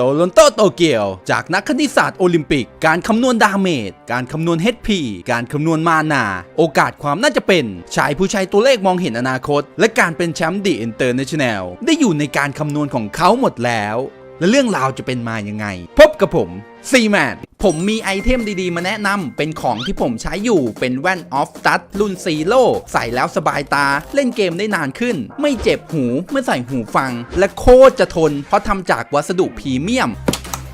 โตลอนโตโตเกียว จากนักคณิตศาสตร์โอลิมปิก การคำนวณดาเมจ การคำนวณ HP การคำนวณมานา โอกาสความน่าจะเป็น ชายผู้ใช้ตัวเลขมองเห็นอนาคต และการเป็นแชมป์ดีอินเตอร์เนชั่นแนลได้อยู่ในการคำนวณของเขาหมดแล้ว และเรื่องราวจะเป็นมายังไง พบกับผมซีแมนผมมีไอเทมดีๆ มาแนะนำเป็นของที่ผมใช้อยู่เป็นแว่นออฟตัดรุ่นซีโร่ใส่แล้วสบายตา เล่นเกมได้นานขึ้น ไม่เจ็บหูเมื่อใส่หูฟัง และโคตรจะทน เพราะทำจากวัสดุพรีเมียม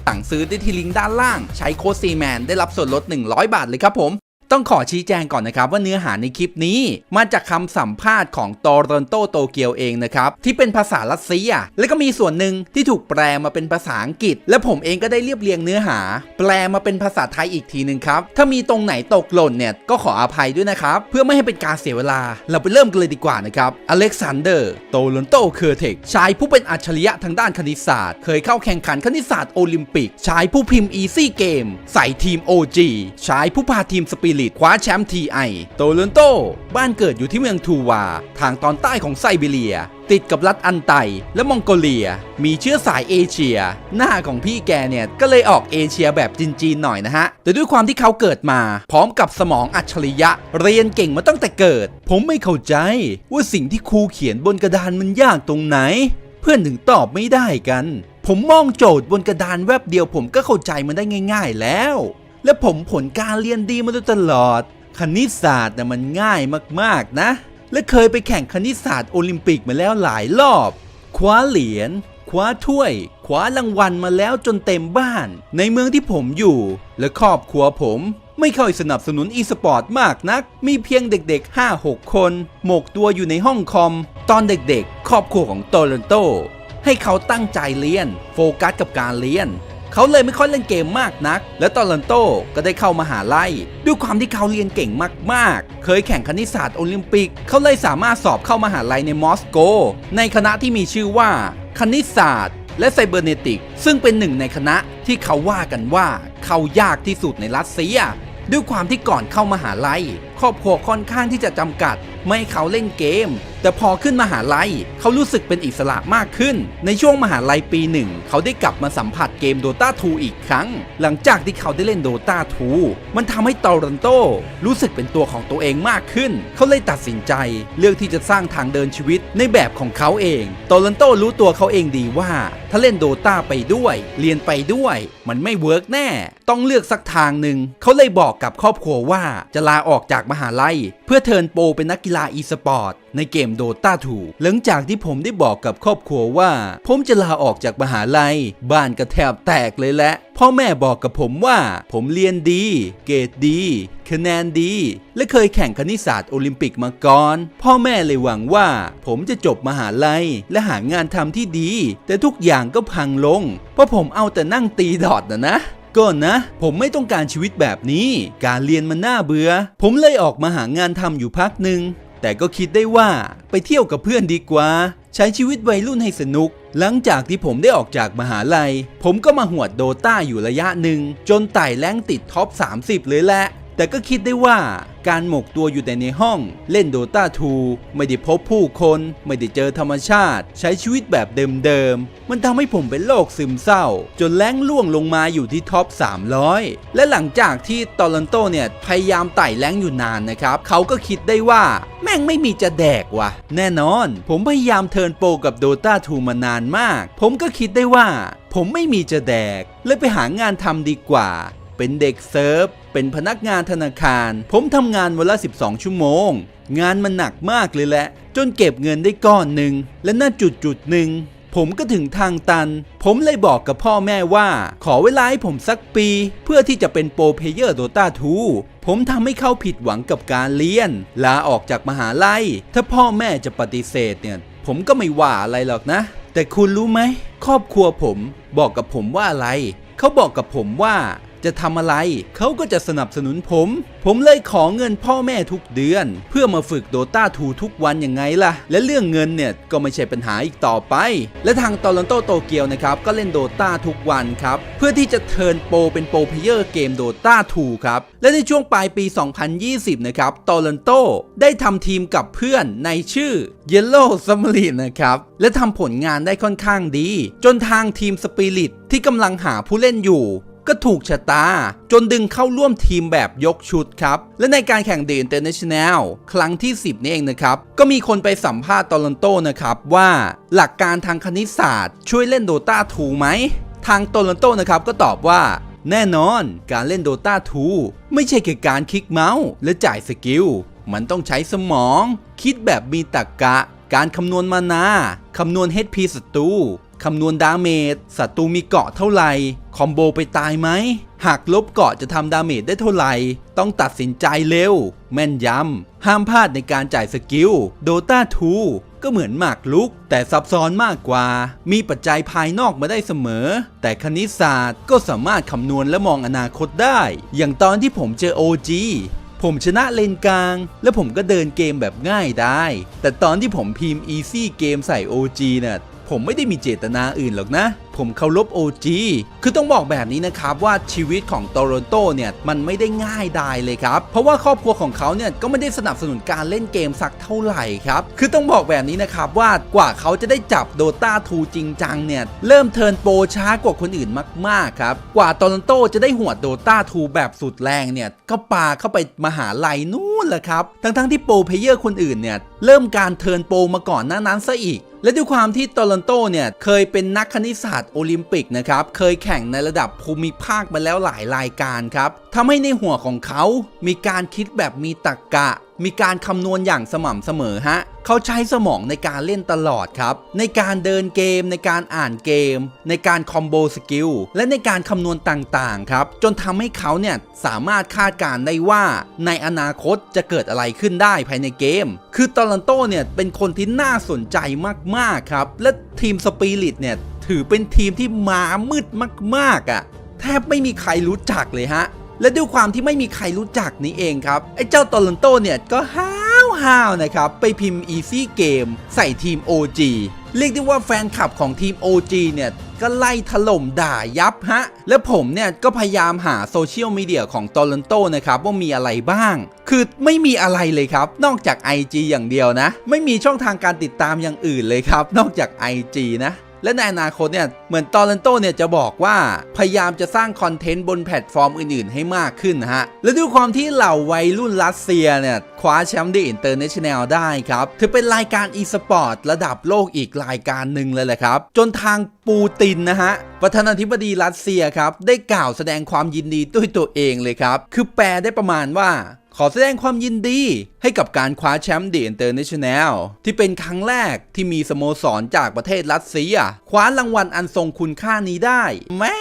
สั่งซื้อได้ที่ลิงก์ด้านล่าง ใช้โค้ดซีแมนได้รับส่วนลด 100 บาทเลยครับผม ต้องขอชี้แจงก่อนนะครับว่าเนื้อหาในคลิปนี้ มาจากคำสัมภาษณ์ของโตรอนโตโตเกียวเองนะครับ ที่เป็นภาษารัสเซีย และก็มีส่วนหนึ่งที่ถูกแปลมาเป็นภาษาอังกฤษ และผมเองก็ได้เรียบเรียงเนื้อหา แปลมาเป็นภาษาไทยอีกทีหนึ่งครับ ถ้ามีตรงไหนตกหล่นเนี่ยก็ขออภัยด้วยนะครับ เพื่อไม่ให้เป็นการเสียเวลา เราไปเริ่มกันเลยดีกว่านะครับอเล็กซานเดอร์โตลอนโตเคอร์เทกชายผู้เป็นอัจฉริยะทางด้านคณิตศาสตร์ เคยเข้าแข่งขันคณิตศาสตร์โอลิมปิก ชายผู้พิมพ์อีซี่เกมใส่ทีม OG ชายผู้พาทีมสปิริตคว้าแชมป์ TI โตเลนโต บ้านเกิดอยู่ที่เมืองทูวา ทางตอนใต้ของไซบีเรีย ติดกับรัฐอันไตและมองโกเลีย มีเชื้อสายเอเชีย หน้าของพี่แกเนี่ย ก็เลยออกเอเชียแบบจีนๆหน่อยนะฮะ แต่ด้วยความที่เขาเกิดมา พร้อมกับสมองอัจฉริยะ เรียนเก่งมาตั้งแต่เกิด ผมไม่เข้าใจ ว่าสิ่งที่ครูเขียนบนกระดานมันยากตรงไหน เพื่อนถึงตอบไม่ได้กัน ผมมองโจทย์บนกระดานแวบเดียวผมก็เข้าใจมันได้ง่าย ๆ แล้ว และผมผลการเรียนดีมาโดยตลอด คณิตศาสตร์น่ะมันง่ายมากๆนะ และเคยไปแข่งคณิตศาสตร์โอลิมปิกมาแล้วหลายรอบ คว้าเหรียญคว้าถ้วยคว้ารางวัลมาแล้วจนเต็มบ้าน ในเมืองที่ผมอยู่ และครอบครัวผม ไม่ค่อยสนับสนุนอีสปอร์ตมากนัก มีเพียงเด็กๆ 5-6 คน หมกตัวอยู่ในห้องคอม ตอนเด็กๆ ครอบครัวของโตลอนโต ให้เขาตั้งใจเรียน โฟกัสกับการเรียน เขาเลยไม่ค่อยเล่นเกมมากนัก และตอรันโตก็ได้เข้ามาหาลัยด้วยความที่เขาเรียนเก่งมากๆ เคยแข่งคณิตศาสตร์โอลิมปิก เขาเลยสามารถสอบเข้ามาหาลัยในมอสโก ในคณะที่มีชื่อว่า คณิตศาสตร์ และไซเบอร์เนติก ซึ่งเป็นหนึ่งในคณะที่เขาว่ากันว่า เข้ายากที่สุดในรัสเซียด้วยความที่ก่อนเข้ามาหาลัยครอบครัวค่อนข้างที่จะจำกัด ไม่ให้เขาเล่นเกม แต่พอขึ้นมหาลัยเขารู้สึกเป็นอิสระมากขึ้น ในช่วงมหาลัยปีหนึ่งเขาได้กลับมาสัมผัสเกม Dota 2 อีกครั้ง หลังจากที่เขาได้เล่น Dota 2 มันทำให้ตอรันโตรู้สึกเป็นตัวของตัวเองมากขึ้น เขาเลยตัดสินใจ เลือกที่จะสร้างทางเดินชีวิตในแบบของเขาเองตอรันโตรู้ตัวเขาเองดีว่า ถ้าเล่น Dota ไปด้วย เรียนไปด้วย มันไม่เวิร์กแน่ ต้องเลือกสักทางหนึ่งเขาเลยบอกกับครอบครัวว่าจะลาออกจากมหาลัย เพื่อเทิร์นโปรเป็นนักกีฬาอีสปอร์ตในเกม Dota 2หลังจากที่ผมได้บอกกับครอบครัวว่า ผมจะลาออกจากมหาลัย บ้านก็แทบแตกเลยแหละพ่อแม่บอกกับผมว่า ผมเรียนดี เกรดดี คะแนนดี และเคยแข่งคณิตศาสตร์โอลิมปิกมาก่อน พ่อแม่เลยหวังว่า ผมจะจบมหาลัย และหางานทำที่ดี แต่ทุกอย่างก็พังลง เพราะผมเอาแต่นั่งตีดอทนะนะ ก่อนนะ ผมไม่ต้องการชีวิตแบบนี้ การเรียนมันน่าเบื่อ ผมเลยออกมาหางานทำอยู่พักหนึ่ง แต่ก็คิดได้ว่าไปเที่ยวกับเพื่อนดีกว่า ใช้ชีวิตวัยรุ่นให้สนุก หลังจากที่ผมได้ออกจากมหาลัย ผมก็มาหวดโดต้าอยู่ระยะหนึ่ง จนไต่แรงติดท็อป 30 เลยแหละ แต่ก็คิดได้ว่าการหมกตัวอยู่แต่ในห้อง เล่นโดตา2ไม่ได้พบผู้คน ไม่ได้เจอธรรมชาติ ใช้ชีวิตแบบเดิมๆ มันทำให้ผมเป็นโรคซึมเศร้า จนแรงล่วงลงมาอยู่ที่ท็อป 300 และหลังจากที่ตอรันโตเนี่ยพยายามไต่แรงอยู่นานนะครับ เขาก็คิดได้ว่าแม่งไม่มีจะแดกวะแน่นอน ผมพยายามเทิร์นโปรกับ Dota 2มานานมาก ผมก็คิดได้ว่า ผมไม่มีจะแดกเลยไปหางานทำดีกว่า เป็นเด็กเซิร์ฟ เป็นพนักงานธนาคาร ผมทำงานวันละ 12 ชั่วโมง งานมันหนักมากเลยแหละ จนเก็บเงินได้ก้อนหนึ่ง และน่าจุดจุดหนึ่งผมก็ถึงทางตัน ผมเลยบอกกับพ่อแม่ว่า ขอเวลาให้ผมสักปี เพื่อที่จะเป็นโปรเพเยอร์โดตา2ผมทำให้เขาผิดหวังกับการเรียน ลาออกจากมหาลัย ถ้าพ่อแม่จะปฏิเสธเนี่ย ผมก็ไม่ว่าอะไรหรอกนะ แต่คุณรู้ไหม ครอบครัวผมบอกกับผมว่าอะไร เขาบอกกับผมว่า จะทำอะไร เขาก็จะสนับสนุนผม ผมเลยขอเงินพ่อแม่ทุกเดือน เพื่อมาฝึกโดตา2ทุกวันยังไงล่ะ และเรื่องเงินเนี่ยก็ไม่ใช่ปัญหาอีกต่อไป และทางตอร์ o นโตโตเกียวนะครับก็เล่นโดตาทุกวันครับ เพื่อที่จะเทิร์นโปรเป็นโปรเพเยอร์เกมโดตา2ครับ และในช่วงปลายปี 2020 นะครับตอร์ o นโตได้ทำทีมกับเพื่อนในชื่อ Yellow Submarine นะครับ และทำผลงานได้ค่อนข้างดี จนทางทีมสปิริตที่กำลังหาผู้เล่นอยู่ ก็ถูกชะตา จนดึงเข้าร่วมทีมแบบยกชุดครับ และในการแข่งเดนเตอร์เนชั่นแนลครั้งที่ 10 นี่เองนะครับ ก็มีคนไปสัมภาษณ์ตอร์ o นโตนะครับว่าหลักการทางคณิตศาสตร์ ช่วยเล่นโดตาถูไหม ทางตอร์ o นโตนะครับก็ตอบว่าแน่นอนการเล่นโดตา2ไม่ใช่แค่การคลิกเมาส์และจ่ายสกิล มันต้องใช้สมอง คิดแบบมีตรรกกะ การคำนวณมานา คำนวณ HP ศัตรู คำนวณดาเมจศัตรูมีเกาะเท่าไหร่ คอมโบไปตายไหม หากลบเกาะจะทำดาเมจได้เท่าไหร่ ต้องตัดสินใจเร็ว แม่นยำ ห้ามพลาดในการจ่ายสกิล โดตา2ก็เหมือนหมากลุก แต่ซับซ้อนมากกว่า มีปัจจัยภายนอกมาได้เสมอ แต่คณิตศาสตร์ก็สามารถคำนวณและมองอนาคตได้ อย่างตอนที่ผมเจอ OG ผมชนะเลนกลาง และผมก็เดินเกมแบบง่ายได้ แต่ตอนที่ผมพิมพ์ Easy เกมใส่ OG เนี่ย ผมไม่ได้มีเจตนาอื่นหรอกนะ ผมเคารพ OG คือต้องบอกแบบนี้นะครับว่าชีวิตของโตโรนโตเนี่ยมันไม่ได้ง่ายดายเลยครับ เพราะว่าครอบครัวของเขาเนี่ยก็ไม่ได้สนับสนุนการเล่นเกมสักเท่าไหร่ครับ คือต้องบอกแบบนี้นะครับว่ากว่าเขาจะได้จับ Dota 2จริงจังเนี่ยเริ่มเทิร์นโปรช้ากว่าคนอื่นมากๆครับกว่าโตโรนโตจะได้หัว Dota 2แบบสุดแรงเนี่ยก็ปาเข้าไปมหาลัยนู่นแหละครับทั้งๆที่โปรเพลเยอร์คนอื่นเนี่ยเริ่มการเทิร์นโปรมาก่อนหน้านั้นซะอีกและด้วยความที่โตลอนโตเนี่ยเคยเป็นนักคณิตศาสตร์โอลิมปิกนะครับเคยแข่งในระดับภูมิภาคมาแล้วหลายรายการครับทำให้ในหัวของเขามีการคิดแบบมีตรรกกะ มีการคำนวณอย่างสม่ำเสมอฮะเขาใช้สมองในการเล่นตลอดครับ ในการเดินเกม ในการอ่านเกม ในการคอมโบสกิลและในการคำนวณต่างๆครับ จนทำให้เขาเนี่ยสามารถคาดการณ์ได้ว่าในอนาคตจะเกิดอะไรขึ้นได้ภายในเกม คือตอรันโตเนี่ยเป็นคนที่น่าสนใจมากๆครับ และทีมสปิริตเนี่ย ถือเป็นทีมที่มามืดมากๆอะแทบไม่มีใครรู้จักเลยฮะ และด้วยความที่ไม่มีใครรู้จักนี้เองครับ ไอ้เจ้าโตลันโตเนี่ยก็ห้าวห้าวนะครับ ไปพิมพ์ Easy Game ใส่ทีม OG เรียกได้ว่าแฟนคลับของทีม OG เนี่ยก็ไล่ถล่มด่ายับฮะ และผมเนี่ยก็พยายามหาโซเชียลมีเดียของโตลันโตนะครับ ว่ามีอะไรบ้าง คือไม่มีอะไรเลยครับ นอกจาก IG อย่างเดียวนะ ไม่มีช่องทางการติดตามอย่างอื่นเลยครับ นอกจาก IG นะ และในอนาคตเนี่ยเหมือนตอร์เรนโตเนี่ยจะบอกว่าพยายามจะสร้างคอนเทนต์บนแพลตฟอร์มอื่นๆ ให้มากขึ้นนะฮะ และด้วยความที่เหล่าวัยรุ่นรัสเซียเนี่ยคว้าแชมป์ดีอินเตอร์เนชั่นแนลได้ครับถือเป็นรายการอีสปอร์ตระดับโลกอีกรายการหนึ่งเลยแหละครับ จนทางปูตินนะฮะประธานาธิบดีรัสเซียครับได้กล่าวแสดงความยินดีด้วยตัวเองเลยครับ คือแปลได้ประมาณว่า ขอแสดงความยินดี ให้กับการคว้าแชมป์เด e อินเตอร์เนชั่นแนลที่เป็นครั้งแรกที่มีสโมสรจากประเทศรัสเซีย คว้ารางวัลอันทรงคุณค่านี้ได้ แม่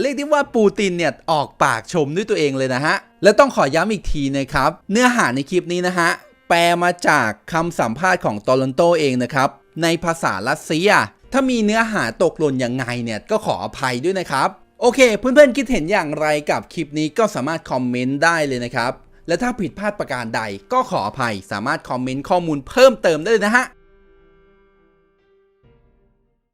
เรียกได้ว่าปูตินเนี่ย ออกปากชมด้วยตัวเองเลยนะฮะ และต้องขอย้ำอีกทีนะครับ เนื้อหาในคลิปนี้นะฮะ แปลมาจากคำสัมภาษณ์ของโตลอนโตเองนะครับ ในภาษารัสเซีย ถ้ามีเนื้อหาตกหล่นยังไงเนี่ยก็ขออภัยด้วยนะครับโอเค เพื่อนๆคิดเห็นอย่างไรกับคลิปนี้ก็สามารถคอมเมนต์ได้เลยนะครับ และถ้าผิดพลาดประการใดก็ขออภัย สามารถคอมเมนต์ข้อมูลเพิ่มเติมได้เลยนะฮะ